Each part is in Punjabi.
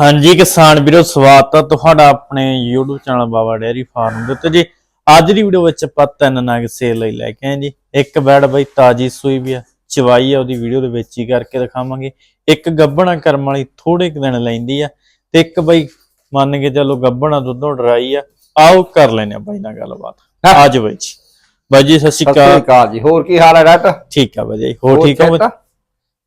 ਹਾਂਜੀ ਕਿਸਾਨ ਵੀਰੋ ਸਵਾਗਤ ਹੈ ਤੁਹਾਡਾ ਆਪਣੇ YouTube channel Baba dairy farm ਦੇ ਉੱਤੇ। ਜੀ ਅੱਜ ਦੀ ਵੀਡੀਓ ਵਿੱਚ ਆਪਾਂ ਤਿੰਨ ਨਗ ਸੇਲ ਲਈ ਲੈ ਕੇ ਆਏ ਜੀ। ਇੱਕ ਬੈੜ ਬਈ ਤਾਜੀ ਸੂਈ ਵੀ ਆ ਚਵਾਈ ਆ ਉਹਦੀ ਵੀਡੀਓ ਦੇ ਵਿੱਚ ਹੀ ਕਰਕੇ ਦਿਖਾਵਾਂਗੇ। ਇੱਕ ਗੱਬਣਾ ਕਰਮ ਵਾਲੀ ਥੋੜੇ ਕੁ ਦਿਨ ਲੈਂਦੀ ਆ ਤੇ ਇੱਕ ਬਈ ਮੰਨ ਕੇ ਚੱਲੋ ਗੱਬਣਾ ਦੁੱਧੋਂ ਡਰਾਈ ਆ। ਆਓ ਕਰ ਲੈਨੇ ਆ ਬਾਈ ਨਾਲ ਗੱਲਬਾਤ। ਅੱਜ ਬਈ ਜੀ। ਬਾਈ ਜੀ ਸਤਿ ਸ਼੍ਰੀ ਅਕਾਲ। ਜੀ। ਹੋਰ ਕੀ ਹਾਲ ਹੈ ਡਾਕਟਰ? ਠੀਕ ਆ ਬਾਈ ਜੀ। ਹੋਰ ਠੀਕ ਹੋ ਬਾਈ?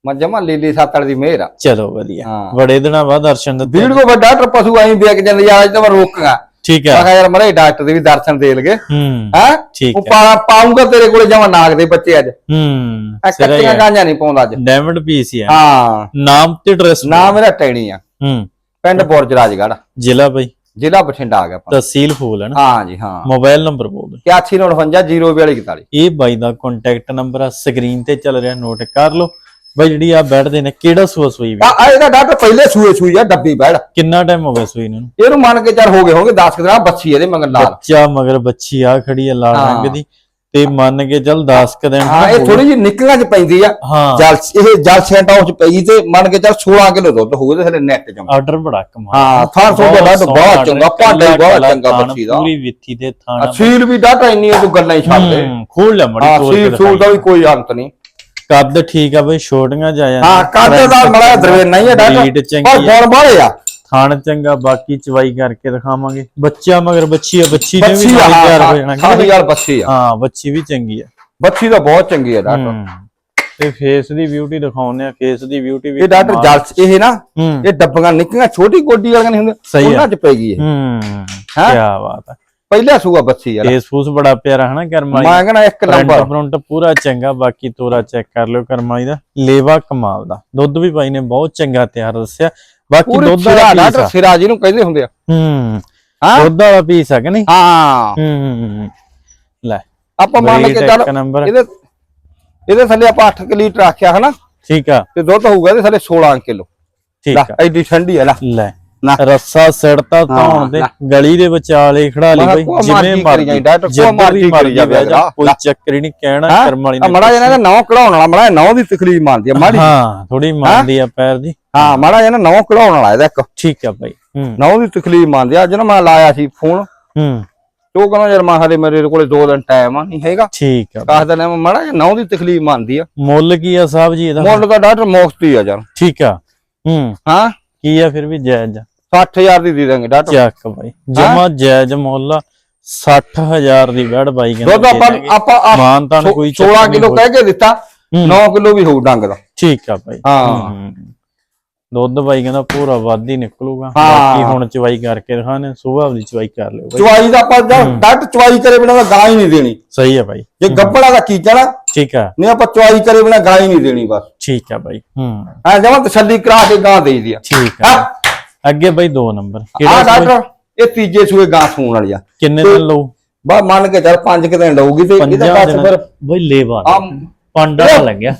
ਮੈਂ ਜਮਾ ਲੀਲੀ ਸਾਤੜ ਦੀ ਮਿਹਰ ਆ। ਚਲੋ ਵਧੀਆ। ਹਾਂ। ਬੜੇ ਦਿਨਾਂ ਬਾਅਦ ਦਰਸ਼ਨ ਦਿੱਤੇ। ਵੀਡੀਓ ਕੋ ਡਾਕਟਰ ਪਸ਼ੂ ਐਂ ਵੇਖ ਜਾਂਦੇ ਯਾਰ ਅੱਜ ਤਾਂ ਮੈਂ ਰੋਕਾਂ ਠੀਕ ਮੈਂ ਆ ਕਿਹਾ ਯਾਰ ਮਰੇ ਡਾਕਟਰ ਦੇ ਵੀ ਦਰਸ਼ਨ ਦੇ ਲਗੇ। ਹੂੰ ਹੈ? ਠੀਕ ਉਹ ਹੈ ਪਾ ਪਾਉਂਗਾ ਤੇਰੇ ਕੋਲੇ ਜਮਾ ਨਾਗ ਦੇ ਬੱਚੇ ਅੱਜ। ਹੂੰ ਇਹ ਸਿਰਾ ਹੀ ਕੱਚੀਆਂ ਆ। ਗਾਂਜਾਂ ਨਹੀਂ ਪਾਉਂਦਾ ਅੱਜ। ਡਾਇਮੰਡ ਪੀਸ ਹੀ ਆ। ਹਾਂ। ਨਾਮ ਤੇ ਐਡਰੈਸ ਨਾਮ ਮੇਰਾ ਟੈਣੀ ਆ। ਹੂੰ। ਪਿੰਡ ਬੁਰਜ ਰਾਜਗੜ੍ਹ। ਜ਼ਿਲ੍ਹਾ ਬਈ। ਜ਼ਿਲ੍ਹਾ ਬਠਿੰਡਾ ਆ ਗਿਆ ਆਪਾਂ। ਤਹਿਸੀਲ ਫੂਲ ਹੈ ਨਾ? ਹਾਂ ਜੀ ਹਾਂ। ਮੋਬਾਈਲ ਨੰਬਰ ਬੋਲ ਦਿਓ। 8159 04241 ਇਹ ਬਾਈ ਦਾ ਕੰਟੈਕਟ ਨੰਬਰ ਆ। ਸਕਰੀਨ ਤੇ ਚੱਲ ਰਿਹਾ। ਨੋਟ ਕਰ ਲਓ। ਬਾਈ ਜਿਹੜੀ ਆ ਬੈਠਦੇ ਨੇ ਕਿਹੜਾ ਸੂਆ ਸੂਈ ਵੀ? ਆ ਆ ਇਹਦਾ ਡਾਕਟਰ ਪਹਿਲੇ ਸੂਏ ਸੂਈ ਆ ਡੱਬੀ ਬੈੜ ਕਿੰਨਾ ਟਾਈਮ ਹੋ ਗਿਆ ਸੂਈ ਨੂੰ? ਇਹਨੂੰ ਮੰਨ ਕੇ ਚੱਲ ਹੋ ਗਏ ਹੋਣਗੇ 10 ਦਿਨਾਂ ਬੱਚੀ ਇਹਦੇ ਮੰਗਲ ਲਾਲ। ਬੱਚਾ ਮਗਰ ਬੱਚੀ ਆ ਖੜੀ ਆ ਲਾਲ ਹਾਂ। ਰੰਗ ਦੀ ਤੇ ਮੰਨ ਕੇ ਚੱਲ 10 ਕ ਦਿਨ ਹਾਂ ਇਹ ਥੋੜੀ ਜਿਹੀ ਨਿਕਲਾਂ ਚ ਪੈਂਦੀ ਆ। ਹਾਂ। ਜਲ ਇਹ ਜਲ ਸੈਂਟਾਂ ਚ ਪਈ ਤੇ ਮੰਨ ਕੇ ਚੱਲ 16 ਕਿਲੋ ਦੁੱਧ ਹੋਊ ਤੇ ਥਲੇ ਨੈਟ ਚ। ਆਰਡਰ ਬੜਾ ਕਮਾਲ ਹਾਂ ਥਾਂ ਤੋਂ ਬਹੁਤ ਦਾ ਸੋਹਣਾ ਬਹੁਤ ਚੰਗਾ ਭਾਂਡਾ ਹੀ ਬਹੁਤ ਕੱਲਾ ਚੰਗਾ ਬੱਚੀ ਦਾ। ਪੂਰੀ ਵਿੱਥੀ ਤੇ ਥਾਣਾ ਸੀਲ ਵੀ ਡਾਟਾ ਇੰਨੀ ਤੂੰ ਗੱਲਾਂ ਹੀ ਛੱਡ ਦੇ। ਹੂੰ, ਖੋਲ ਲੈ ਮੜੀ ਹਾਂ ਤੋੜ ਕੇ ਸੀਲ ਸੂਲ ਦਾ ਦਿਖਾਈ। ਵੀ ਕੋਈ ਅੰਤ ਨਹੀਂ। ਕੱਦ ਠੀਕ ਆ ਬਈ ਛੋਟੀਆਂ ਜਾ ਜਾਂਦੀਆਂ ਹਾਂ ਕਾਦੇ ਦਾ ਮੜਾ ਦਰਵੇ ਨਹੀਂ ਹੈ ਬਰੀਡ ਪਰ ਗੁਣ ਬਾਲੇ ਆ। ਥਾਣ ਚੰਗਾ ਬਾਕੀ ਚਵਾਈ ਕਰਕੇ ਦਿਖਾਵਾਂਗੇ। ਬੱਚਾ ਮਗਰ ਬੱਚੀ ਆ ਬੱਚੀ ਨੇ ਵੀ ਨਾਲ ਤਿਆਰ ਹੋ ਜਾਣਾ ਹਾਂ ਯਾਰ ਬੱਚੀ ਆ। ਹਾਂ ਬੱਚੀ ਵੀ ਚੰਗੀ ਆ। ਬੱਚੀ ਤਾਂ ਬਹੁਤ ਚੰਗੀ ਆ ਡਾਕਟਰ। ਤੇ ਫੇਸ ਦੀ ਬਿਊਟੀ ਦਿਖਾਉਂਦੇ ਆ ਫੇਸ ਦੀ ਬਿਊਟੀ ਵੀ ਇਹ ਡਾਕਟਰ। ਜਲ ਇਹ ਨਾ ਇਹ ਡੱਬੀਆਂ ਨਿੱਕੀਆਂ ਛੋਟੀ ਗੋਡੀ ਵਾਲੀਆਂ ਨਹੀਂ ਹੁੰਦੀਆਂ। ਉਹਨਾਂ ਚ ਪੈ ਗਈ ਇਹ। ਹੈਂ? ਕੀ ਬਾਤ ਆ। ਪਹਿਲਾ ਸੂਆ ਬੱਚੀ ਯਾਰ ਫੇਸ ਫੂਸ ਬੜਾ ਪਿਆਰਾ ਹਨਾ ਕਰਮਾਈ ਮੈਂ ਕਹਿੰਦਾ ਇੱਕ ਨੰਬਰ ਫਰੰਟ ਪੂਰਾ ਚੰਗਾ ਬਾਕੀ ਤੋਰਾ ਚੈੱਕ ਕਰ ਲਿਓ ਕਰਮਾਈ ਦਾ। ਲੇਵਾ ਕਮਾਲ ਦਾ। ਦੁੱਧ ਵੀ ਭਾਈ ਨੇ ਬਹੁਤ ਚੰਗਾ ਤਿਆਰ ਦੱਸਿਆ। ਬਾਕੀ ਦੁੱਧ ਵਾਲਾ ਪੀਸ ਸਿਰਾ ਜੀ ਨੂੰ ਕਹਿੰਦੇ ਹੁੰਦੇ ਆ। ਹੂੰ। ਹਾਂ। ਦੁੱਧ ਵਾਲਾ ਪੀਸ ਆ ਕਿ ਨਹੀਂ? ਹਾਂ। ਹੂੰ। ਲੈ। ਆਪਾਂ ਮੰਨ ਕੇ ਚੱਲ ਇਹਦੇ ਇਹਦੇ ਥੱਲੇ ਆਪਾਂ 8 ਲੀਟਰ ਆਖਿਆ ਹਨਾ। ਠੀਕ ਆ। ਤੇ ਦੁੱਧ ਹੋਊਗਾ ਇਹਦੇ ਥੱਲੇ 16 ਕਿਲੋ। ਠੀਕ ਆ। ਐਡੀ ਠੰਡੀ ਆ ਲੈ। ਰੱਸਾ ਸਿੜਤਾ ਧੌਣ ਦੇ। ਗਲੀ ਦੇ ਵਿਚਾਲੇ ਖੜਾ ਲਈ ਬਈ ਕਿਹਾ ਜਿਵੇਂ ਮਰਜ਼ੀ ਜਿੱਦਾਂ ਮਰਜ਼ੀ ਮਰਜ਼ੀ ਜਾਵੇ। ਕੋਈ ਚੱਕਰ ਹੀ ਨਹੀਂ ਕਹਿਣਾ ਕਰਮ ਵਾਲੀ ਨੇ ਮੜਾ ਜਨਾ ਨੌ ਕਢਾਉਣ ਵਾਲਾ ਮੜਾ ਨੌ ਦੀ ਤਕਲੀਫ ਮੰਨਦੀ ਆ ਮਾੜੀ ਹਾਂ ਥੋੜੀ ਮੰਨਦੀ ਆ ਪੈਰ ਦੀ। ਹਾਂ ਮੜਾ ਜਨਾ ਨੌ ਕਢਾਉਣ ਵਾਲਾ ਇਹਦਾ ਇੱਕ। ਠੀਕ ਆ ਬਾਈ ਨੌ ਦੀ ਤਕਲੀਫ ਮੰਨਦੀ ਆ। ਅੱਜ ਨਾ ਮੈਂ ਲਾਇਆ ਸੀ ਫੋਨ। ਹੂੰ। ਤੇ ਉਹ ਕਹਿੰਦਾ ਯਾਰ ਮੈਂ ਹਲੇ ਮੇਰੇ ਕੋਲੇ ਦੋ ਦਿਨ ਟਾਈਮ ਆ ਨਹੀਂ ਹੈਗਾ। ਠੀਕ ਆ। ਦੱਸ ਦਿਨ ਮੜਾ ਜਨਾ ਨੌ ਦੀ ਤਕਲੀਫ ਮੰਨਦੀ ਆ। ਮੁੱਲ ਕੀ ਆ ਸਾਹਿਬ ਜੀ ਇਹਦਾ? ਮੁੱਲ ਦਾ ਡਾਕਟਰ ਮੁਫਤ ਹੀ ਆ ਯਾਰ। ਠੀਕ ਆ ਹੂੰ। ਹਾਂ? ਕੀ ਆ ਫਿਰ ਵੀ ਜਾਇਜ਼ ਆ। 60000 ਦੀ ਦੇ ਦਾਂਗੇ ਡਾਕਟਰ ਚੱਕ ਬਾਈ। ਜਮਾ ਜਾਇਜ਼ ਮੁੱਲ ਆ 60000 ਦੀ ਵੜ ਬਾਈ ਦੁੱਧ ਆਪਾਂ ਆਪਾਂ ਮਾਨ ਤਾਂ ਕੋਈ 16 ਚੱਕਰ ਕਿਲੋ ਕਹਿ ਕੇ ਦਿੱਤਾ ਹੂੰ। 9 ਕਿਲੋ ਵੀ ਹੋਊ ਡੰਗ ਦਾ। ਠੀਕ ਆ ਬਾਈ। ਹੂੰ। ਦੁੱਧ ਬਾਈ ਕਹਿੰਦਾ ਪੂਰਾ ਵੱਧ ਹੀ ਨਿਕਲੂਗਾ। ਹਾਂ। ਬਾਕੀ ਹੁਣ ਚਵਾਈ ਕਰਕੇ ਦਿਖਾਣੇ ਸੁਭਾਅ ਦੀ ਚਵਾਈ ਕਰ ਲਿਓ ਬਾਈ। ਚਵਾਈ ਦਾ ਆਪਾਂ ਡਾਕਟਰ ਚਵਾਈ ਕਰੇ ਬਿਨਾਂ ਗਾਂ ਹੀ ਨਹੀਂ ਦੇਣੀ। ਸਹੀ ਆ ਬਾਈ। ਜੇ ਗੱਬੜਾ ਦਾ ਕੀ ਕਹਿਣਾ? ਠੀਕ ਆ ਨਹੀਂ ਆਪਾਂ ਚਵਾਈ ਕਰੇ ਬਿਨਾਂ ਗਾਂ ਹੀ ਨਹੀਂ ਦੇਣੀ ਬਸ। ਠੀਕ ਆ ਬਾਈ। ਹੂੰ। ਐ ਜਮਾ ਤਸੱਲੀ ਕਰਾ ਕੇ ਗਾਂ ਦੇ ਦੀ ਆ ਠੀਕ ਆ ਅੱਗੇ ਬਾਈ ਦੋ ਨੰਬਰ। ਆ ਕਿਹੜਾ? ਡਾਕਟਰ ਇਹ ਤੀਜੇ ਸੂਏ ਗਾਂ ਸੂਣ ਵਾਲੀ ਆ। ਕਿੰਨੇ ਦਿਨ ਲਊ? ਬਾ ਮੰਨ ਕੇ ਚੱਲ ਪੰਜ ਕਿ ਦਿਨ ਲਊਗੀ ਤੇ ਇਹਦਾ ਬਸ ਫਿਰ ਬਈ ਲੇਵਾ। ਆ ਪੰਡਾ ਲੱਗਿਆ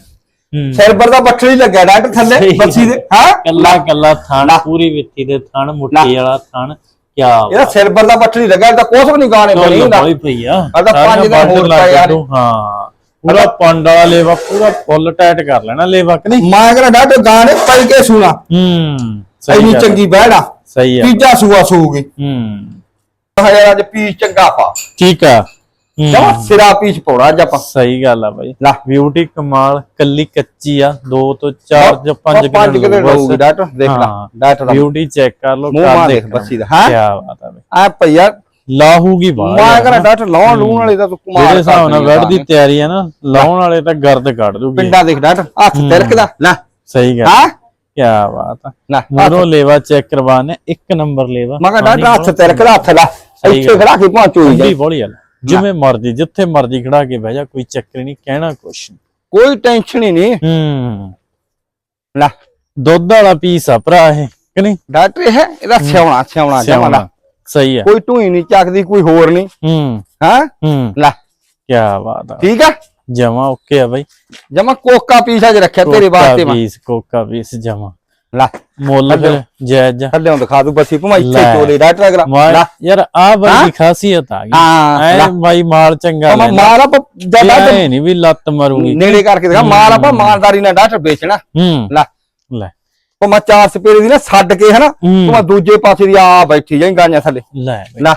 ਹੂੰ। ਸਿਰਬਰ ਦਾ ਬੱਠਲ ਹੀ ਲੱਗਿਆ ਡਾਕਟਰ ਥੱਲੇ ਬੱਚੀ ਦੇ ਹਾਂ? ਕੱਲਾ ਕੱਲਾ ਥਣ ਪੂਰੀ ਵਿੱਥੀ ਦੇ ਥਣ ਮੁੱਠੀ ਵਾਲਾ ਥਣ ਕਿਆ ਇਹਦਾ ਸਿਰਬਰ ਦਾ ਬੱਠਲ ਹੀ ਲੱਗਿਆ ਇਹਦਾ ਕੁਛ ਵੀ ਨਹੀਂ ਗਾਣੇ ਗੱਲ ਹੁੰਦਾ ਬੜੀ ਪਈ ਆ। ਤਾਂ ਪੰਜ ਸਾਰੀਆਂ ਹੋਰ ਪਏ ਯਾਰ। ਹਾਂ। ਪੂਰਾ ਪੰਡਾ ਵਾਲਾ ਲੇਵਾ ਪੂਰਾ ਫੁੱਲ ਟਾਈਟ ਕਰ ਲੈਣਾ ਲੇਵਾ ਕਿ ਨਹੀਂ? ਮੈਂ ਕਹਿੰਦਾ ਡਾਕਟਰ ਗਾਂ ਨੇ ਪਲ ਕੇ ਸੂਣਾ। ਹੂੰ ਸਹੀ ਚੰਗੀ ਬਹਿੜਾ ਸਹੀ ਆ। ਤੀਜਾ ਸੂਆ ਸੂਗੀ। ਹੂੰ। ਹਜ਼ਾਰ ਅੱਜ ਪੀਸ ਚੰਗਾ ਪਾ। ਠੀਕ ਆ। ਜਮਾ ਸਿਰਾ ਪੀਸ ਪਾਉਣਾ ਅੱਜ ਆਪਾਂ। ਸਹੀ ਗੱਲ ਆ ਬਾਈ। ਲੈ। ਬਿਊਟੀ ਕਮਾਲ ਕੱਲੀ ਕੱਚੀ ਆ 2 ਤੋਂ 4 ਜਾਂ 5 ਪੰਜ ਕਿਤੇ ਰਹੂਗੀ ਡਾਕਟਰ ਦੇਖ ਲੈ। ਡਾਕਟਰ ਬਿਊਟੀ ਚੈੱਕ ਕਰ ਮੂੰਹ ਮਾਂ ਦੇਖ ਬੱਚੀ ਦਾ ਹਾਂ? ਕੀ ਬਾਤ ਆ ਬਈ। ਆ ਭਈਆ ਲਾਹੂਗੀ ਬਾਹਰ ਮੈਂ ਕਹਿੰਦਾ ਡਾਕਟਰ ਲਾਉਣ ਲੂਣ ਵਾਲੇ ਦਾ ਤੂੰ ਕੁਮਾਰ ਜਿਹੜੇ ਹਿਸਾਬ ਨਾਲ ਕਰ ਦੇਣੀ ਦੀ ਤਿਆਰੀ ਆ ਨਾ ਲਾਉਣ ਵਾਲੇ ਤਾਂ ਗਰਦ ਕੱਢ ਦੂਗੀ। ਪਿੰਡਾ ਦੇਖ ਡਾਕਟਰ ਹੱਥ ਤਿਰਕਦਾ ਲੈ। ਸਹੀ ਗੱਲ। ਹਾਂ? ਕੀ ਬਾਤ ਆ। ਲੈ ਮੂਰੋਂ ਲੇਵਾ ਚੈੱਕ ਕਰਵਾਣੇ ਇੱਕ ਨੰਬਰ ਲੇਵਾ। ਮੈਂ ਕਹਿੰਦਾ ਡਾਕਟਰ ਹੱਥ ਤਿਰਕਦਾ ਹੱਥ ਲੈ। ਇੱਥੇ ਖੜਾ ਕੇ ਪਹੁੰਚੋ ਹੀ ਠੰਡੀ ਬੋਲੀ ਆ। ਜਿਵੇਂ ਮਰਜ਼ੀ ਜਿੱਥੇ ਮਰਜ਼ੀ ਖੜਾ ਕੇ ਬਹਿ ਜਾ ਕੋਈ ਚੱਕਰ ਨਹੀਂ ਕਹਿਣਾ ਕੁਛ ਨੀ। ਕੋਈ ਟੈਨਸ਼ਨ ਹੀ ਨਹੀਂ। ਹੂੰ। ਲੈ। ਦੁੱਧ ਵਾਲਾ ਪੀਸ ਆ ਭਰਾ ਇਹ ਕਿ ਨਹੀਂ? ਡਾਕਟਰ ਇਹ ਇਹਦਾ ਸਿਆਉਣਾ ਸਿਆਉਣਾ ਜਮਾ ਸਿਆਉਣਾ। ਸਹੀ ਆ। ਕੋਈ ਢੂਈ ਨਹੀਂ ਚੱਕਦੀ ਕੋਈ ਹੋਰ ਨਹੀਂ। ਹੂੰ। ਹਾਂ? ਹੂੰ। ਲੈ। ਕੀ ਬਾਤ ਆ। ਠੀਕ ਆ? ਜਮਾ ਓਕੇ ਆ ਬਾਈ। ਜਮਾ ਕੋਕਾ ਪੀਸ ਅੱਜ ਰੱਖਿਆ ਤੇਰੇ ਕੋਕਾ ਵਾਸਤੇ ਮੈਂ। ਪੀਸ ਕੋਕਾ ਪੀਸ ਜਮਾ। ਲੈ ਮੁੱਲ ਫਿਰ ਜਾਇਜ਼ ਆ। ਥੱਲੇ ਦਿਖਾ ਦੂ ਬੱਸੀ ਭਮਾ ਇੱਥੇ ਲੈ। ਚੋਲੇ ਡਾਕਟਰ ਅਗਲਾ ਮਾਲ ਲੈ। ਯਾਰ ਆ ਬਾਈ ਦੀ ਖਾਸੀਅਤ ਆ ਗਈ। ਹਾਂ ਐ ਲੈ। ਬਾਈ ਮਾਲ ਚੰਗਾ ਮੈਂ ਲੈਂਦਾ। ਮਾਲ ਆਪਾਂ ਜਦ ਐ ਨਹੀਂ ਵੀ ਲੱਤ ਮਾਰੂਗੀ। ਨੇੜੇ ਕਰਕੇ ਦਿਖਾ ਮਾਲ ਆਪਾਂ ਮਾਲਦਾਰੀ ਨਾਲ ਡਾਕਟਰ ਵੇਚਣਾ ਹੂੰ। ਲੈ। ਲੈ। ਮੈਂ ਚਾਰ ਸਪੇਰੇ ਦੀ ਨਾ ਛੱਡ ਕੇ ਹਨਾ? ਹੂੰ। ਮੈਂ ਦੂਜੇ ਪਾਸੇ ਦੀ ਆ ਬੈਠੀ ਜਾਈ ਗਾਂਆਂ ਥੱਲੇ। ਲੈ ਬਈ। ਲੈ।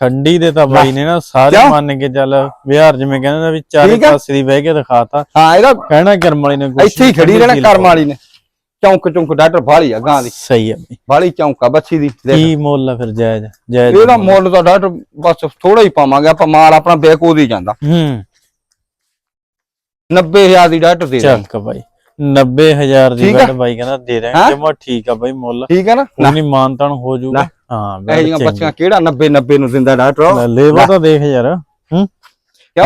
ਠੰਡੀ ਦੇ ਤਾਂ ਬਾਈ ਨੇ ਨਾ ਸਾਰੇ? ਮੰਨ ਕੇ ਚੱਲ ਵਿਹਾਰ ਜਿਵੇਂ ਕਹਿੰਦੇ ਨੇ ਵੀ ਚਾਰੇ ਠੀਕ ਆ। ਪਾਸੇ ਦੀ ਬਹਿ ਕੇ ਦਿਖਾਤਾ। ਹਾਂ ਇਹਦਾ ਕਹਿਣਾ ਕਰਮ ਵਾਲੀ ਨੇ ਕੁਛ ਇੱਥੇ ਹੀ ਖੜੀ ਰਹਿਣਾ ਕਰਮ ਵਾਲੀ ਨੇ। ਚੌਂਕ ਚੌਂਕ ਡਾਕਟਰ ਬਾਲੀ ਆ ਗਾਂ ਦੀ। ਸਹੀ ਹੈ ਬਈ। ਬਾਲੀ ਚੌਂਕ ਆ ਬੱਚੀ ਦੀ ਕੀ ਮੁੱਲ ਆ ਫਿਰ ਜਾਇਜ਼? ਜਾਇਜ਼ ਇਹਦਾ ਮੁੱਲ। ਤਾਂ ਡਾਕਟਰ ਬਸ ਥੋੜਾ ਹੀ ਪਾਵਾਂਗੇ ਆਪਾਂ ਮਾਲ ਆਪਣਾ ਬੇਕੋ ਦੀ ਜਾਂਦਾ। ਹੂੰ। 90000 ਦੀ ਡਾਕਟਰ ਦੇ। ਚੱਕ ਬਾਈ। 90000 ਦੀ ਆ। ਬੈਡ ਬਾਈ ਕਹਿੰਦਾ ਦੇ ਰਹੇ? ਜਮਾ ਠੀਕ ਆ ਬਾਈ ਮੁੱਲ। ਠੀਕ ਹੈ ਨਾ? ਉਹਨੀ ਮਾਨਤਾਨ ਹੋ ਜਾਊਗਾ ਲੈ। ਹਾਂ ਇਹ ਜੀਆਂ। ਬੱਚੀਆਂ ਕਿਹੜਾ 90 90 ਨੂੰ ਦਿੰਦਾ ਡਾਕਟਰ? ਲੇਵਾ ਤਾਂ ਦੇਖ ਯਾਰ। ਹੂੰ?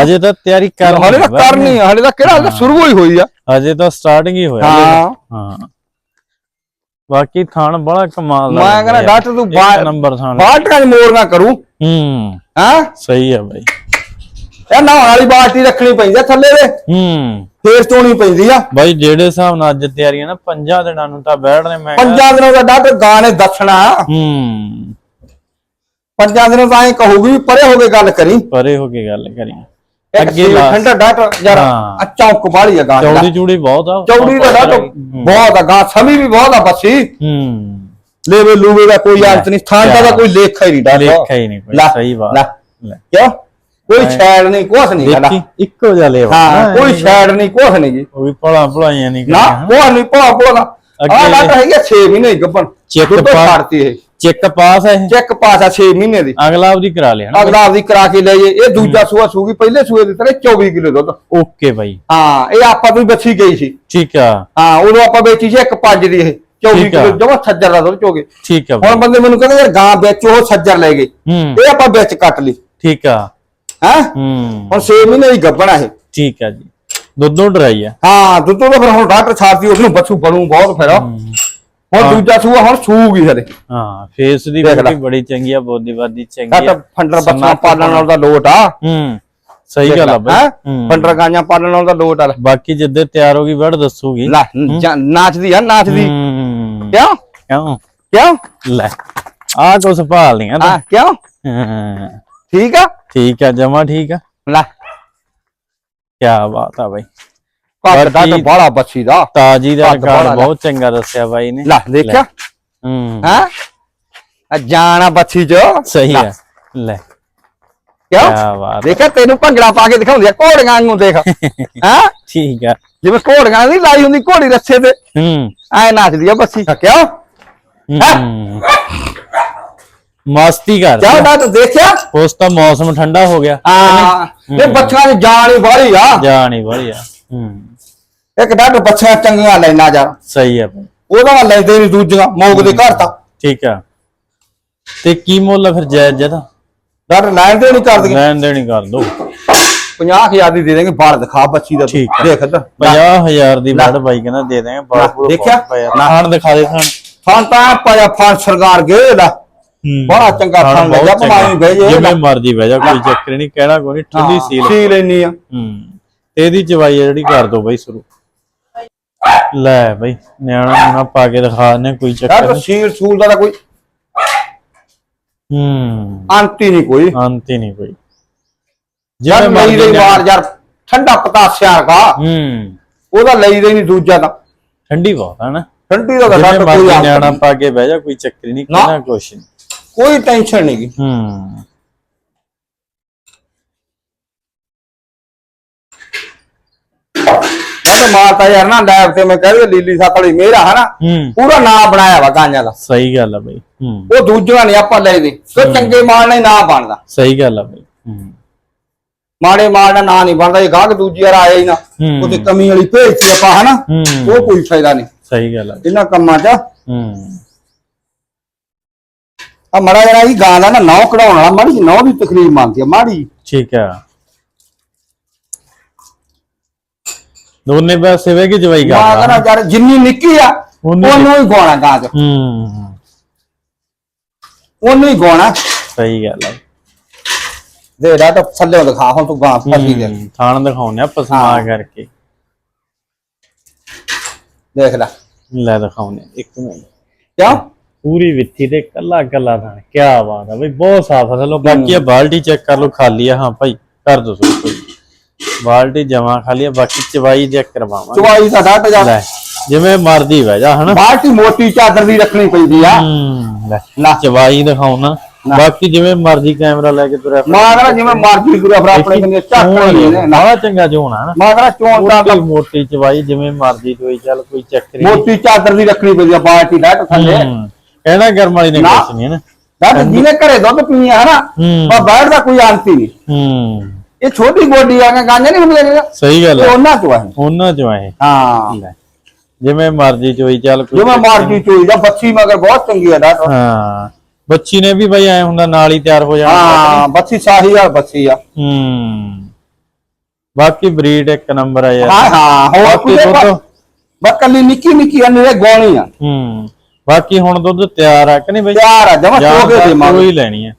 ਅਜੇ ਤਾਂ ਤਿਆਰੀ ਕਰ ਹਲੇ ਤਾਂ ਕਰਨੀ ਆ, ਹਲੇ ਤਾਂ ਕਿਹੜਾ ਸ਼ੁਰੂ ਹੀ ਹੋਈ ਆ। ਅਜੇ ਤਾਂ ਸਟਾਰਟਿੰਗ ਹੀ ਹੋਇਆ। ਹਾਂ। ਹਾਂ। ਬਾਕੀ ਥਾਣ ਬੜਾ ਕਮਾਲ ਦਾ ਮੈਂ ਕਹਿੰਦਾ। ਡਾਕਟਰ ਤੂੰ ਬਾਹਰ ਨੰਬਰ ਥਾਣ ਬਾਲਟਾਂ 'ਚ ਮੋੜ ਨਾ ਕਰੂ। ਹੂੰ। ਹਾਂ? ਸਹੀ ਆ ਬਾਈ। ਇਹ ਨਹਾਉਣ ਵਾਲੀ ਬਾਲਟੀ ਰੱਖਣੀ ਪੈਂਦੀ ਆ ਥੱਲੇ ਦੇ। ਹੂੰ। ਫੇਰ ਧੋਣੀ ਪੈਂਦੀ ਆ। ਬਾਈ ਜਿਹੜੇ ਹਿਸਾਬ ਨਾਲ ਅੱਜ ਤਿਆਰੀਆਂ ਨਾ ਪੰਜਾਂ ਦਿਨਾਂ ਨੂੰ ਤਾਂ ਬੈਠਣੇ ਮੈਂ ਪੰਜਾਂ ਦਿਨਾਂ ਦਾ ਡਾਕਟਰ ਗਾਂ ਨੇ ਦੱਸਣਾ। ਹੂੰ। ਪੰਜਾਂ ਦਿਨਾਂ ਤਾਂ ਐ ਕਹੂਗੀ ਪਰੇ ਹੋ ਕੇ ਗੱਲ ਕਰੀ। ਪਰੇ ਹੋ ਕੇ ਗੱਲ ਕਰੀ। ਅੱਗੇ ਠੰਡਾ ਡਾਕਟਰ ਯਾਰ ਹਾਂ। ਆ ਚੌਂਕ ਆ ਗਾਂ। ਚੌੜੀ ਚੂੜੀ ਬਹੁਤ ਆ। ਚੌੜੀ ਦਾ ਹੂੰ। ਬਹੁਤ ਆ। ਗਾਂ ਸਮੀ ਵੀ ਬਹੁਤ ਆ ਬੱਸੀ। ਹੂੰ। ਲੇਵੇ ਲੂਵੇ ਦਾ ਕੋਈ ਅੰਤ ਨਹੀਂ ਥਾਂ ਦਾ ਕੋਈ ਲੇਖਾ ਹੀ ਨਹੀਂ ਡਾਕਟਰ ਲੇਖਾ ਹੀ ਨਹੀਂ ਕੋਈ ਸਹੀ ਬਾਤ। ਕਿਉਂ? ਕੋਈ ਛੈੜ ਨਹੀਂ ਕੁਛ ਨਹੀਂ ਦੇਖੀ ਇੱਕੋ ਜਿਹਾ ਲੇਵਾ। ਹਾਂ ਕੋਈ ਛੈੜ ਨਹੀਂ ਕੁਛ ਨਹੀਂ ਜੀ। ਉਹ ਵੀ ਭਲਾ ਭਲਾਈਆਂ ਨਹੀਂ ਨਾ ਉਹ ਨਹੀਂ ਭੋਲਾ ਭੋਲਾ। ਆ ਅੱਗੇ ਡਾਕਟਰ ਹੈਗਾ 6 ਮਹੀਨੇ ਹੀ ਗੱਭਣ। ਚੈੱਕ ਦੁੱਧ ਪਾ- ਛੱਡਤੀ ਇਹ। ਚੈੱਕ ਪਾਸ ਹੈ ਚੈੱਕ ਪਾਸ ਆ 6 ਮਹੀਨੇ ਦੀ। ਅਗਲਾ ਆਪਦੀ ਕਰਾ ਲਿਆ ਅਗਲਾ ਆਪਦੀ ਕਰਾ ਕੇ ਲੈ ਜੇ। ਇਹ ਦੂਜਾ ਸੂਆ ਸੂਗੀ ਪਹਿਲੇ ਸੂਏ ਦੇ ਤਰੇ 24 ਕਿਲੋ ਦੁੱਧ। ਓਕੇ ਬਾਈ। ਹਾਂ ਇਹ ਆਪਾਂ ਤੋਂ ਬੱਚੀ ਗਈ ਸੀ। ਠੀਕ ਆ। ਹਾਂ ਉਦੋਂ ਆਪਾਂ ਵੇਚੀ ਸੀ ਇੱਕ ਪੰਜ ਦੀ ਇਹ। 24 ਠੀਕ ਆ। ਕਿਲੋ ਜਮਾ ਸੱਜਰ ਦਾ ਦੁੱਧ ਚੋਗੇ। ਠੀਕ ਆ ਹੁਣ ਬੰਦੇ ਮੈਨੂੰ ਕਹਿੰਦੇ ਯਾਰ ਗਾਂ ਵਿੱਚ ਉਹ ਸੱਜਰ ਲੈ ਗਏ। ਇਹ ਆਪਾਂ ਵਿੱਚ ਕੱਟ ਲਈ। ਠੀਕ ਆ। ਹੈ? ਹੁਣ 6 ਮਹੀਨੇ ਦੀ ਗੱਭਣਾ ਇਹ। ਠੀਕ ਆ ਜੀ। ਦੁੱਧੋਂ ਡਰਾਈ ਆ। ਹਾਂ ਦੁੱਧੋਂ ਤਾਂ ਫਿਰ ਹੁਣ ਡਾਕਟਰ ਛਾਤੀ ਉਸ ਨੂੰ ਬੱਚੂ ਬਣੂ ਬਹੁਤ ਫਿਰ। ਹੁਣ ਦੂਜਾ ਸੂਆ ਹੁਣ ਸੂਗੀ ਹਲੇ ਹਾਂ ਫੇਸ ਦੀ ਦੇਖ ਲੈ। ਬੋਡੀ ਬੜੀ ਚੰਗੀ ਆ ਬੋਦੀ ਬਾਦੀ ਚੰਗੀ ਆ। ਫੰਡਰ ਬੱਚਾ ਸਨਾਤ ਪਾਲਣ ਨਾਲ ਦਾ ਲੋਟ ਆ। ਹੂੰ ਸਹੀ ਗੱਲ ਆ ਬਾਈ। ਹੈਂ? ਹੂੰ। ਫੰਡਰ ਗਾਂਆਂ ਪਾਲਣ ਨਾਲ ਦਾ ਲੋਟ ਆ। ਲੈ। ਬਾਕੀ ਜਿੱਦੇ ਤਿਆਰ ਹੋ ਗਈ ਵੜ ਦੱਸੂਗੀ। ਲੈ ਜਾਂ- ਨਾਚਦੀ ਆ ਨਾਚਦੀ। ਹੂੰ। ਕਿਉਂ? ਕਿਉਂ? ਕਿਉਂ? ਲੈ ਆ ਕੁਛ ਭਾਲ ਲੀਆਂ ਹਾਂ ਕਿਉਂ? ਹਾਂ। ਠੀਕ ਆ? ਠੀਕ ਆ ਜਮਾ ਠੀਕ ਆ। ਲੈ। ਕੀ ਬਾਤ ਆ ਬਾਈ। ਦਾ ਬਾਕੀ- ਬਾਲਾ ਬੱਚੀ ਦਾ। ਤਾਜੀ ਦਾ ਰਿਕਾਰਡ। ਬਹੁਤ ਚੰਗਾ ਦੱਸਿਆ ਬਾਈ ਨੇ। ਲੈ ਦੇਖਿਆ? ਹੂੰ ਹਾਂ? ਆ ਜਾਣਾ ਬੱਚੀ ਚ। ਸਹੀ ਆ। ਲੈ। ਕਿਉਂ? ਬਾਤ ਦੇਖਿਆ ਤੈਨੂੰ ਭੰਗੜਾ ਪਾ ਕੇ ਦਿਖਾਉਂਦੀ ਆ ਘੋੜੀਆਂ ਨੂੰ ਦੇਖ। ਹਾਂ? ਠੀਕ ਆ। ਜਿਵੇਂ ਘੋੜੀਆਂ ਦੀ ਲਾਈ ਹੁੰਦੀ ਘੋੜੀ ਰੱਸੇ ਤੇ। ਹੂੰ। ਐ ਨੱਚਦੀ ਆ ਬੱਚੀ ਕਿਉਂ? ਹੂੰ। ਮਸਤੀ ਕਰ ਕਿਉਂ? ਨਾ ਤੂੰ ਦੇਖਿਆ। ਉਸ ਤਾਂ ਮੌਸਮ ਠੰਡਾ ਹੋ ਗਿਆ। ਹਾਂ। ਇਹ ਬੱਚਿਆਂ ਦੀ ਜਾਨ ਹੀ ਬਾਹਲੀ ਆ। ਜਾ ਨਹੀਂ ਵਧੀਆ ਹੂੰ। ਇੱਕ ਡੱਡ ਬੱਚਿਆਂ ਚੰਗੀਆਂ ਲੈਣਾ ਜਾ ਸਹੀ ਬਾਈ ਉਹਦਾ ਲੈਦੇ ਨਹੀਂ ਦੂਜੀਆਂ ਮੋਗ ਦੇ ਘਰ ਤਾਂ। ਠੀਕ ਆ। ਤੇ ਕੀ ਮੁੱਲ ਆ ਫਿਰ ਜਾਇਜ਼ ਜਦਾ ਡੱਡ ਲੈਣ ਦੇ ਨਹੀਂ ਕਰਦੀਆਂ ਲੈਣ ਦੇਣੀ ਕਰ ਦੋ। 50000 ਦੀ ਦੇ ਦੇਣਗੇ ਬਾਹਰ ਦਿਖਾ ਬੱਚੀ ਦਾ। ਠੀਕ ਆ। ਦੇਖ ਇੱਧਰ। 50000 ਦੀ ਬੈਡ ਬਾਈ ਕਹਿੰਦਾ ਦੇ ਦੇਂਗੇ ਬਾਲ ਬੂਲ ਦੇਖਿਆ? ਖਾਣ ਦਿਖਾ ਦੇ ਖਾਣ। ਫਾਂ ਤਾਂ ਪਾਇਆ ਫਾਂ ਸਰਕਾਰ ਗੇ ਲੈ ਬੜਾ ਚੰਗਾ ਖਾਣ ਖਾਣ ਬਹੁਤ ਲੱਗਿਆ। ਪਮਾਈ ਬਹਿ ਜੇ ਜਿਵੇਂ ਮਰਜ਼ੀ ਬਹਿ ਜਾ ਕੋਈ ਚੱਕਰ ਨਹੀਂ ਕਹਿਣਾ ਕੋਈ ਠੰਡੀ ਸੀਲ। ਸੀ ਲੈਣੀ ਆ। ਹੂੰ। ਇਹਦੀ ਚਵਾਈ ਆ ਜਿਹੜੀ ਕਰ ਦੋ ਬਾਈ ਸ਼ੁਰੂ। ਲੈ ਬਾਈ ਨਿਆਣਾ ਨਾ ਪਾ ਕੇ ਦਿਖਾ ਨੇ ਕੋਈ ਚੱਕਰ ਯਾਰ ਨਹੀਂ। ਸੀਲ ਸੂਲ ਦਾ ਤਾਂ ਕੋਈ ਹੂੰ। ਅੰਤ ਹੀ ਨਹੀਂ ਕੋਈ। ਅੰਤ ਹੀ ਨਹੀਂ ਕੋਈ। ਯਾਰ ਜਿਵੇਂ ਲਈ ਦੇ ਵਾਰ ਯਾਰ ਠੰਡਾ ਪਤਾਸਿਆ ਦਾ ਹੂੰ। ਉਹਦਾ ਲਈ ਦੇ ਨਹੀਂ ਦੂਜਾ ਤਾਂ। ਠੰਡੀ ਬਹੁਤ ਹੈ ਨਾ। ਠੰਡੀ ਦਾ ਤਾਂ ਜਿਵੇਂ ਕੋਈ ਮਰਜ਼ੀ ਨਿਆਣਾ। ਪਾ ਕੇ ਬਹਿ ਜਾ ਕੋਈ ਚੱਕਰ ਨਹੀਂ ਨਾ। ਕਿਹਨਾਂ ਕੁਛ ਨਹੀਂ। ਕੋਈ ਟੈਨਸ਼ਨ ਨਹੀਂ ਗੀ। ਹੂੰ। ਕਹਿੰਦੇ ਮਾਤਾ ਯਾਰ ਨਾ ਲੈਬ ਤੇ ਮੈਂ ਕਹਿੰਦੇ ਲੀਲੀ ਸਾਕਲੀ ਮੇਰਾ ਹੈ ਨਾ ਹੂੰ। ਪੂਰਾ ਨਾਂ ਬਣਾਇਆ ਵਾ ਗਾਂਜਾਂ ਦਾ। ਸਹੀ ਗੱਲ ਆ ਬਾਈ ਹੂੰ। ਉਹ ਦੂਜਿਆਂ ਨਹੀਂ ਆਪਾਂ ਲੈ ਦੇ ਤੇ ਚੰਗੇ ਮਾਲ ਨਾਲ ਨਾਂ ਬਣਦਾ। ਸਹੀ ਗੱਲ ਆ ਬਾਈ ਹੂੰ। ਮਾੜੇ ਮਾਲ ਦਾ ਨਾਂ ਨਹੀਂ ਬਣਦਾ ਇਹ ਗਾਹਕ ਦੂਜੀ ਵਾਰ ਆਇਆ ਹੀ ਨਾ। ਉਹਦੀ ਕਮੀ ਵਾਲੀ ਭੇਜਤੀ ਆਪਾਂ ਹਨਾ? ਉਹ ਕੋਈ ਫਾਇਦਾ ਨਹੀਂ। ਸਹੀ ਗੱਲ ਆ। ਇਹਨਾਂ ਕੰਮਾਂ 'ਚ। ਹੂੰ। ਆ ਮੜਾ ਜਰਾ ਇਹ ਗਾਂ ਦਾ ਨਾ ਨੌ ਕਢਾਉਣ ਵਾਲਾ ਮਾੜੀ ਨੌ ਦੀ ਤਕਲੀਫ ਮੰਨਦੀ ਆ ਮਾੜੀ ਠੀਕ ਆ। ਦੋਨੇ ਪਾਸੇ ਵੇ ਕਿ ਜਵਾਈ ਨਾ ਕਰਦਾ ਯਾਰ ਜਿੰਨੀ ਨਿੱਕੀ ਆ ਉਹਨੂੰ ਹੀ ਗਾਉਣਾ ਗਾਂ 'ਚ ਹੂੰ। ਉਹਨੂੰ ਹੀ ਗਾਉਣਾ। ਸਹੀ ਗੱਲ ਆ। ਦੇ ਡਾ ਤਾਂ ਥੱਲੇ ਦਿਖਾ ਹੁਣ ਤੂੰ ਗਾਂ ਫੱਟੀ ਦੇ ਹੂੰ, ਥਾਣ ਦਿਖਾਉਣੇ ਆ ਪਸਮਾ ਹਾਂ। ਕਰਕੇ। ਦੇਖ ਲੈ। ਲੈ ਦਿਖਾਉਣੇ ਇੱਕ ਮਿੰਟ। ਕਿਉਂ? ਪੂਰੀ ਵਿੱਥੀ ਤੇ ਕੱਲਾ ਕੱਲਾ ਥਾਣ ਕੀ ਬਾਤ ਆ ਬਈ ਬਹੁਤ ਸਾਫ਼ ਆ। ਚਲੋ ਬਾਕੀ ਆ ਬਾਲਟੀ ਚੈੱਕ ਕਰ ਲਓ ਖਾਲੀ ਆ। ਹਾਂ ਭਾਈ ਕਰ ਦੋ ਸੋ ਕੋਈ। ਬਾਲਟੀ ਜਮਾ ਖਾਲੀ ਆ ਬਾਕੀ ਚਵਾਈ ਚੈੱਕ ਕਰਵਾਵਾਂਗੇ। ਚਵਾਈ ਦਾ ਡੱਟ ਜਾ। ਲੈ ਜਿਵੇਂ ਮਰਦੀ ਬਹਿ ਜਾ ਹਨਾ? ਬਾਲਟੀ ਮੋਟੀ ਚਾਦਰ ਦੀ ਰੱਖਣੀ ਪੈਂਦੀ ਆ। ਹੂੰ ਲੈ ਨਾ। ਚਵਾਈ ਦਿਖਾਉਣਾ ਬਾਕੀ ਜਿਵੇਂ ਮਰਜ਼ੀ ਕੈਮਰਾ ਲੈ ਕੇ ਤੁਰਿਆ ਮਾਂ ਕਹਿੰਦਾ ਜਿਵੇਂ ਮਰਜ਼ੀ ਗੁਰੂ ਫਿਰ ਆਪਣੇ ਬੰਦੇ ਝਾਕਣਾ ਹੀ ਇਹਨੇ ਨਾ। ਨਾ। ਚੰਗਾ ਜੋਣਾ ਹਨਾ? ਮਾਂ ਕਹਿੰਦਾ ਚੋਣ ਮੋਟੀ ਚਵਾਈ ਜਿਵੇਂ ਮਰਜ਼ੀ ਦੋਈ ਚੱਲ ਕੋਈ ਚੱਕਰ ਹੀ ਮੋਟੀ ਚਾਦਰ ਦੀ ਰੱਖਣੀ ਪੈਂਦੀ ਆ ਬਾਲਟੀ ਡੱਟ ਥੱਲੇ। ਹੂੰ ਕਹਿਣਾ ਗਰਮ ਵਾਲੀ ਨੇ। ਨਾ। ਕੁਛ ਨਹੀਂ ਹਨਾ? ਡੱਟ ਜਿਹਨੇ ਘਰੇ ਦੁੱਧ ਪੀਣੀ ਹੂੰ। ਪਰ ਬੈਠ ਦਾ ਕੋਈ ਹੀ ਨਹੀਂ। ਹੂੰ। ਇਹ ਛੋਟੀ ਗੋਡੀ ਆ ਗਾਂਜੇ ਨਹੀਂ ਹੁੰਦੇ ਨੇ। ਸਹੀ ਗੱਲ ਹੈ ਉਹਨਾਂ ਚੋਂ ਹੈ ਉਹਨਾਂ ਚੋਂ ਹਾਂ। ਲੈ। ਜਿਵੇਂ ਮਰਜ਼ੀ ਚੋਈ ਚੱਲ ਕੋਈ ਜਿਵੇਂ ਮਾਰਕੀ ਚੋਈ ਦਾ ਬੱਚੀ ਮਗਰ ਬਹੁਤ ਚੰਗੀ ਆ ਡੱਟ ਹਾਂ। ਬੱਚੀ ਨੇ ਵੀ ਬਈ ਐ ਹੁੰਦਾ ਨਾਲ ਹੀ ਤਿਆਰ ਹੋ ਜਾਣਾ। ਹਾਂ ਬੱਚੀ ਸਾਹੀ ਆ ਬੱਚੀ ਆ। ਹੂੰ। ਬਾਕੀ ਬਰੀਡ ਇੱਕ ਨੰਬਰ ਆ ਯਾਰ। ਹਾਂ ਹਾਂ ਹੋਰ ਬਾਕੀ ਕੋਈ ਦੁੱਧ? ਬਸ ਕੱਲੀ ਨਿੱਕੀ ਨਿੱਕੀ ਅੰਨੇ ਗੋਣੀ ਆ। ਹੂੰ। ਬਾਕੀ ਹੁਣ ਦੁੱਧ ਤਿਆਰ ਆ ਕਿ ਨਹੀਂ ਬਈ? ਤਿਆਰ ਆ ਜਮਾ ਜਾਂ ਚੋਕੇ ਤਾਂ ਦੇ ਮਾਰ। ਕੋਈ ਲੈਣੀ ਆ।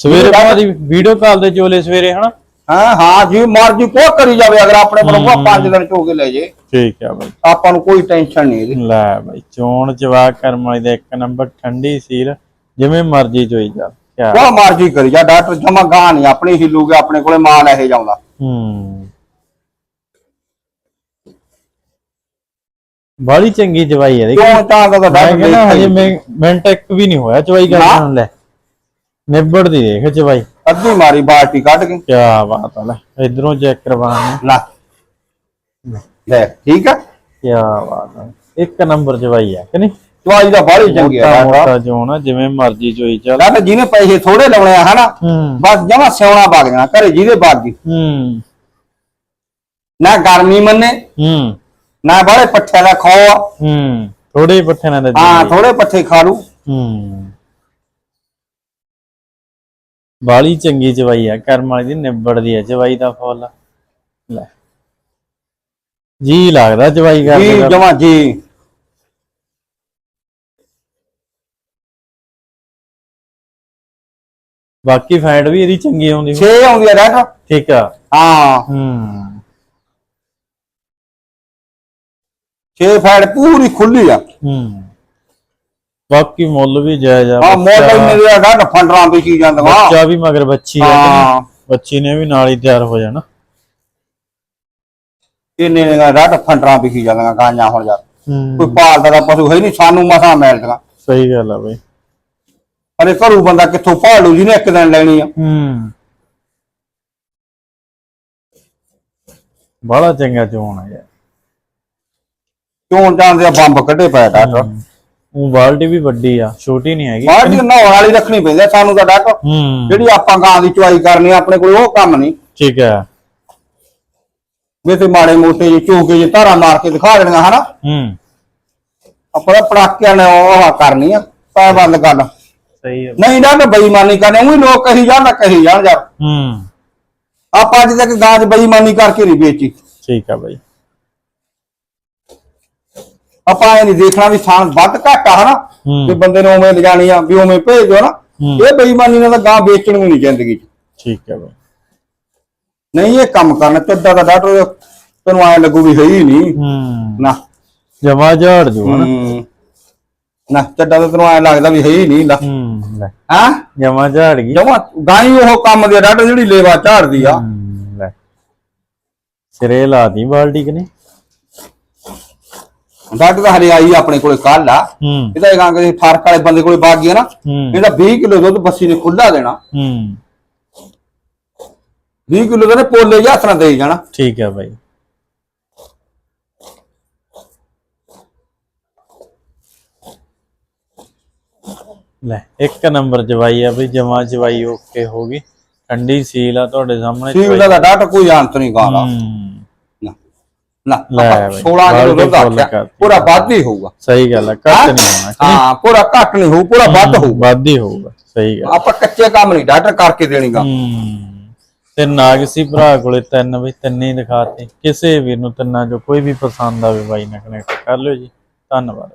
ਸਵੇਰੇ ਬਾਅਦ ਵੀਡੀਓ ਕਾਲ ਦੇ ਚੋਲੇ ਸਵੇਰੇ ਹਨਾ? ਹਾਂ ਹਾਂ ਜੀ ਮਰਜ਼ੀ ਕੋ ਕਰੀ ਜਾਵੇ ਅਗਰ ਆਪਣੇ ਉਹ ਪੰਜ ਦਿਨ ਚੋਕੇ ਲੈ ਜੇ। ਠੀਕ ਆ ਬਈ। ਆਪਾਂ ਨੂੰ ਕੋਈ ਟੈਨਸ਼ਨ ਨਹੀਂ ਇਹਦੀ। ਲੈ ਬਈ ਚੋਣ ਚਵਾ ਕਰਮ ਵਾਲੀ ਦਾ ਇੱਕ ਨੰਬਰ ਠੰਡੀ ਸੀਲ ਜਿਵੇਂ ਮਰਜ਼ੀ ਚੋਈ ਜਾ ਕਿਆ ਮਰਜ਼ੀ ਕਰੀ ਜਾ ਡਾਕਟਰ ਜਮਾ ਗਾਂ ਨਹੀਂ ਆਪਣੀ ਹਿੱਲੂਗੇ ਆਪਣੇ ਕੋਲੇ ਮਾਲ ਇਹ ਜਾਉਂਦਾ ਹੂੰ। ਬਾਲੀ ਚੰਗੀ ਚਵਾਈ ਹੈ ਦੇਖ। ਤਾਂ ਦਾ ਡਾਕਟਰ ਹਜੇ ਮਿੰਟ ਇੱਕ ਵੀ ਨਹੀਂ ਹੋਇਆ ਚਵਾਈ। ਕਰਨ ਨੂੰ। ਨਿਬੜਦੀ ਦੇਖ ਚਵਾਈ ਅੱਧੀ ਮਾਰੀ ਬਾਲਟੀ ਕੱਢ ਕੇ। ਕਿਆ ਬਾਤ ਆ ਲੈ ਇਧਰੋਂ ਚੈੱਕ ਕਰਵਾਣਾ ਲੈ। ਲੈ ਠੀਕ ਆ? ਕਿਆ ਬਾਤ ਆ। ਇੱਕ ਨੰਬਰ ਚਵਾਈ ਹੈ ਕਿ ਨਹੀਂ? ਦਵਾਈ ਦਾ ਬਾਹਲੀ ਚੰਗੀ ਆ ਮੋਟਾ ਆ ਜਿਵੇਂ ਮਰਜ਼ੀ ਚੋਈ ਚੱਲ। ਡਾਕਟਰ ਜਿਹਨੇ ਪੈਸੇ ਥੋੜੇ ਲਾਉਣੇ ਆ ਹਨਾ? ਬਸ ਜਮਾ ਸਿਉਣਾ ਵਗ ਜਾਣਾ ਘਰੇ ਜਿਹਦੇ ਬਾਗ ਦੀ ਹੂੰ। ਨਾ ਗਰਮੀ ਮੰਨੇ ਹੂੰ। ਨਾ ਬਾਹਲੇ ਪੱਠਿਆਂ ਦਾ ਖਾਓ ਆ। ਹੂੰ। ਥੋੜੇ ਪੱਠੇ ਨਾਲ ਹਾਂ ਥੋੜੇ ਪੱਠੇ ਖਾ ਲੂ ਹੂੰ। ਬਾਲੀ ਚੰਗੀ ਚਵਾਈ ਆ ਕਰਮ ਵਾਲੀ ਦੀ ਨਿਬੜਦੀ ਆ ਚਵਾਈ ਦਾ ਫੁੱਲ। ਲੈ। ਜੀ ਲੱਗਦਾ ਚਵਾਈ ਜੀ ਕਰਦੇ ਜਮਾ ਜੀ। ਬਾਕੀ ਫੈਟ ਵੀ ਇਹਦੀ ਚੰਗੀ ਆਉਂਦੀ ਹੋਊ। ਛੇ ਆਉਂਦੀ ਆ ਡਾਕਟਰ ਠੀਕ ਆ। ਹਾਂ। ਹੂੰ। ਛੇ ਫੈੜ ਪੂਰੀ ਖੁੱਲੀ ਆ। ਹੂੰ। ਬਾਕੀ ਮੁੱਲ ਵੀ ਜਾਇਜ਼ ਆ ਹਾਂ ਮੋਟਰ ਬੱਚਾ- ਮੇਰੇ ਆ ਡਾਕਟਰ ਫੰਡਰਾਂ ਤੇ ਕੀ ਜਾਂਦਾ ਵਾ ਬੱਚਾ ਵੀ ਮਗਰ ਬੱਚੀ ਆ ਕਿ ਨਹੀਂ? ਹਾਂ। ਬੱਚੀ ਨੇ ਵੀ ਨਾਲ ਹੀ ਤਿਆਰ ਹੋ ਜਾਣਾ। ਇਹਨੇ ਨੇ ਡਾਕਟਰ ਫੰਡਰਾਂ ਤੇ ਕੀ ਜਾਂਦਾ ਗਾਂਆਂ ਹੁਣ ਯਾਰ ਹੂੰ। ਕੋਈ ਪਾਲਦਾ ਦਾ ਪਸ਼ੂ ਹੈ ਨਹੀਂ ਸਾਨੂੰ ਮਸਾਂ ਮਿਲਦਾ ਸਹੀ ਗੱਲ ਆ ਬਈ। ਅਰੇ ਘਰੂ ਬੰਦਾ ਕਿੱਥੋਂ ਭਾਲੂ ਜਿਹਨੇ ਇੱਕ ਦਿਨ ਲੈਣੀ ਆ। ਹੂੰ। ਬੜਾ ਚੰਗਾ ਚੋਣ ਆ ਯਾਰ। ਚੋਣ ਜਾਂਦੇ ਆ ਬੰਬ ਕੱਢੇ ਪਏ ਡਾਕਟਰ। ਉਹ ਬਾਲਟੀ ਵੀ ਵੱਡੀ ਆ ਛੋਟੀ ਨਹੀਂ ਹੈਗੀ। ਦੀ ਨਹਾਉਣ ਵਾਲੀ ਰੱਖਣੀ ਪੈਂਦੀ ਆ ਸਾਨੂੰ ਤਾਂ ਹੂੰ। ਜਿਹੜੀ ਆਪਾਂ ਗਾਂ ਦੀ ਚੁਆਈ ਕਰਨੀ ਆ, ਆਪਣੇ ਕੋਲ ਉਹ ਕੰਮ ਨਹੀਂ। ਠੀਕ ਹੈ। ਵੀ ਤੇ ਮਾੜੇ ਮੋਟੇ ਜਿਹੇ ਚੋਕੇ ਜਿਹੇ ਧਾਰਾ ਮਾਰ ਕੇ ਦਿਖਾ ਦੇਣੀਆਂ ਹਨਾ? ਹੂੰ। ਆਪਾਂ ਤਾਂ ਪੜਾਕਿਆਂ ਨੇ ਉਹ ਕਰਨੀ ਆ ਤਾਂ ਬੰਦ ਗੱਲ ਸਹੀ ਹੈ ਨਹੀਂ ਡਾਕਟਰ ਬੇਈਮਾਨੀ ਕਰਨੀ ਉਹੀ ਲੋਕ ਕਹੀ ਜਾਣ ਤਾਂ ਕਹੀ ਜਾਣ ਯਾਰ। ਹੂੰ। ਆਪਾਂ ਅੱਜ ਤੱਕ ਗਾਂ 'ਚ ਬੇਈਮਾਨੀ ਕਰਕੇ ਨਹੀਂ ਵੇਚੀ। ਠੀਕ ਆ ਬਈ। ਆਪਾਂ ਇਹ ਨਹੀਂ ਦੇਖਣਾ ਵੀ ਥਾਂ ਵੱਧ ਘੱਟ ਆ ਹਨਾ। ਵੀ ਬੰਦੇ ਨੂੰ ਉਵੇਂ ਲਿਜਾਣੀ ਆ ਵੀ ਉਵੇਂ ਭੇਜ ਦਿਓ ਨਾ। ਇਹ ਬੇਈਮਾਨੀ ਨਾਲ ਤਾਂ ਗਾਂ ਵੇਚਣ ਨੂੰ ਨਹੀਂ ਜ਼ਿੰਦਗੀ 'ਚ। ਠੀਕ ਹੈ ਬਈ। ਨਹੀਂ ਇਹ ਕੰਮ ਕਰਨਾ ਚੱਦਾ ਦਾ ਡਾਕਟਰ ਤੈਨੂੰ ਐ ਲੱਗੂ ਵੀ ਹੈ ਹੀ ਨਹੀਂ। ਹੂੰ। ਨਾ। ਜਮਾ ਝਾੜ ਜੂ ਹਨਾ। ਹੂੰ। ਨਾ ਚੱਡਾ ਤਾਂ ਤੈਨੂੰ ਐ ਲੱਗਦਾ ਵੀ ਹੈ ਹੀ ਨਹੀਂ ਲਾ। ਹੂੰ ਲੈ। ਹਾਂ? ਜਮਾ ਝਾੜ ਗਈ। ਜਮਾ ਗਾਈ ਉਹ ਕੰਮ ਦੀ ਆ ਡਾਕਟਰ ਜਿਹੜੀ ਲੇਵਾ ਝਾੜਦੀ ਆ। ਹੂੰ, ਲੈ। ਸਿਰੇ ਲਾਤੀ ਬਾਲਟੀ ਕਿ ਡਾਕਟਰ ਤਾਂ ਹਲੇ ਆਈ ਆਪਣੇ ਕੋਲੇ ਕੱਲ ਆ। ਹੂੰ। ਇਹਦਾ ਇਹ ਗਾਂ ਕਿਸੇ ਫ਼ਰਕ ਵਾਲੇ ਬੰਦੇ ਕੋਲੇ ਬਾਗ ਗਿਆ ਨਾ। ਹੂੰ। ਇਹਦਾ 20 ਕਿਲੋ ਦੁੱਧ ਬੱਸੀ ਨੇ ਖੁੱਲਾ ਦੇਣਾ। ਹੂੰ। 20 ਕਿਲੋ ਦਾ ਨੇ ਪੋਲੇ ਜਾਂ ਹੱਥ ਨਾਲ ਦੇਈ ਜਾਣਾ। ਠੀਕ ਹੈ ਬਾਈ। ਲੈ ਇੱਕ ਨੰਬਰ ਜਵਾਈ ਆ ਬਈ ਜਮਾ ਜਵਾਈ ਓਕੇ ਹੋ ਗਈ। ਠੰਡੀ ਸੀਲ ਆ ਤੁਹਾਡੇ ਸਾਹਮਣੇ। ਸੀਲ ਦਾ ਡਾਕਟਰ ਕੋਈ ਅੰਤ ਨਹੀਂ ਗਾਂ ਦਾ ਹੂੰ। ਨਾ ਨਾ ਲੈ ਆਪਾਂ ਬਈ, 16 ਕਿਲੋ ਦੁੱਧ ਆਖਿਆ। ਪੂਰਾ ਵੱਧ ਹੀ ਹੋਊਗਾ। ਸਹੀ ਗੱਲ ਆ ਘੱਟ ਨਹੀਂ ਹੋਣਾ? ਹਾਂ ਪੂਰਾ ਘੱਟ ਨਹੀਂ ਹੋਊ ਪੂਰਾ ਵੱਧ ਹੋਊ ਵੱਧ ਹੀ ਹੋਊਗਾ ਸਹੀ ਗੱਲ। ਆਪਾਂ ਕੱਚੇ ਕੰਮ ਨਹੀਂ ਡਾਕਟਰ ਕਰਕੇ ਦੇਣੀ ਗਾ ਹੂੰ ਤੇ ਨਾਗਸੀ ਭਰਾ ਕੋਲੇ ਤਿੰਨ ਬਈ ਤਿੰਨੇ ਹੀ ਦਿਖਾਤੇ। ਕਿਸੇ ਵੀਰ ਨੂੰ ਤਿੰਨਾਂ ਚੋਂ ਕੋਈ ਵੀ ਪਸੰਦ ਆਵੇ ਬਾਈ ਨਾਲ ਕਨੈਕਟ ਕਰ ਲਿਓ ਜੀ। ਧੰਨਵਾਦ।